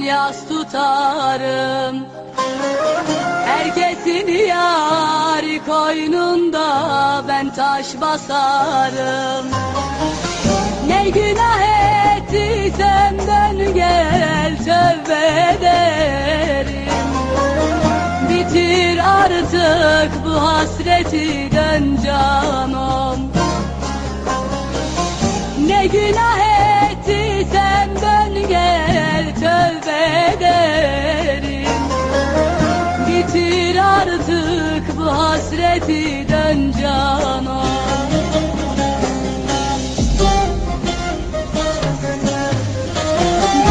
yas tutarım. Herkesin yari koynunda ben taş basarım. Ne günah ettiysem dön gel tövbe ederim. Bitir artık bu hasreti dön Ne hasreti dön canım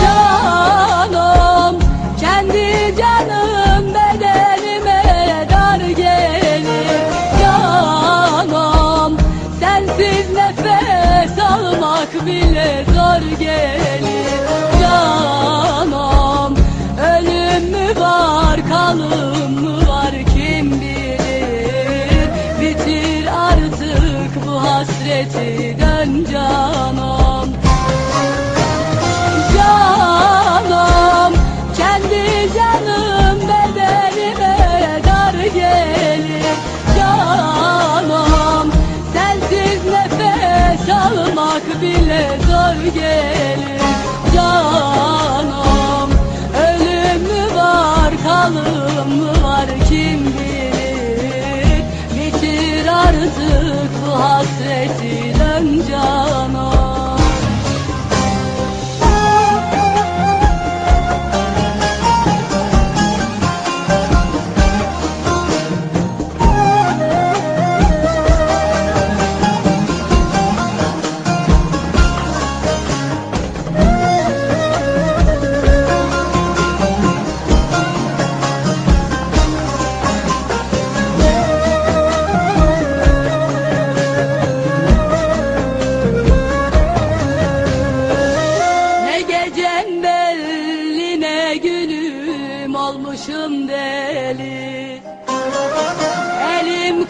Canım kendi canım bedenime dar gelir. Canım sensiz nefes almak bile zor gelir artık bu hasreti dön canım Canım kendi canım bedenime dar gelir. Canım sensiz nefes almak bile zor gelir. Canım ölüm mü var kalım mı var kim artık bu hasreti dön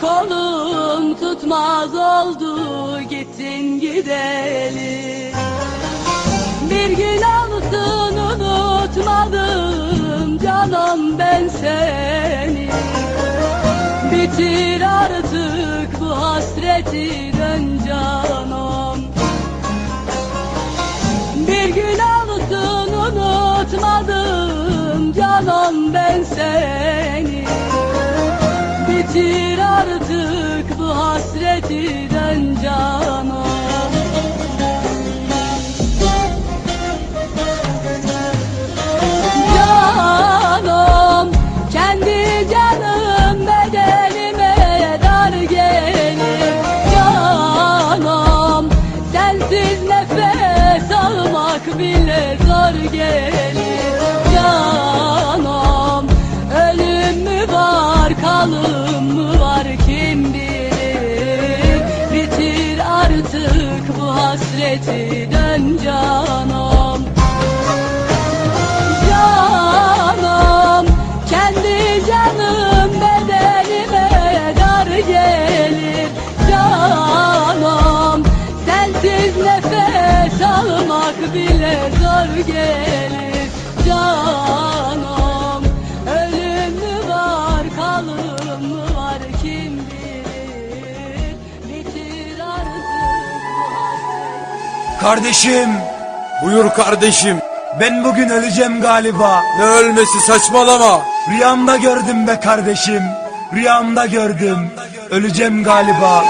kolum tutmaz oldu gittin gideli Bir gün olsun unutmadım canım ben seni. Bitir artık bu hasreti dön canım. Bir gün olsun unutmadım canım ben Bitir artık bu hasreti dön var kalım mı var kim bilir? Bitir artık bu hasreti dön canım. Canım kendi canım bedenime dar gelir. Canım sensiz nefes almak bile zor gelir Kardeşim, Buyur kardeşim. ben bugün öleceğim galiba. Ne ölmesi saçmalama. Rüyamda gördüm be kardeşim. Rüyamda gördüm. Öleceğim galiba.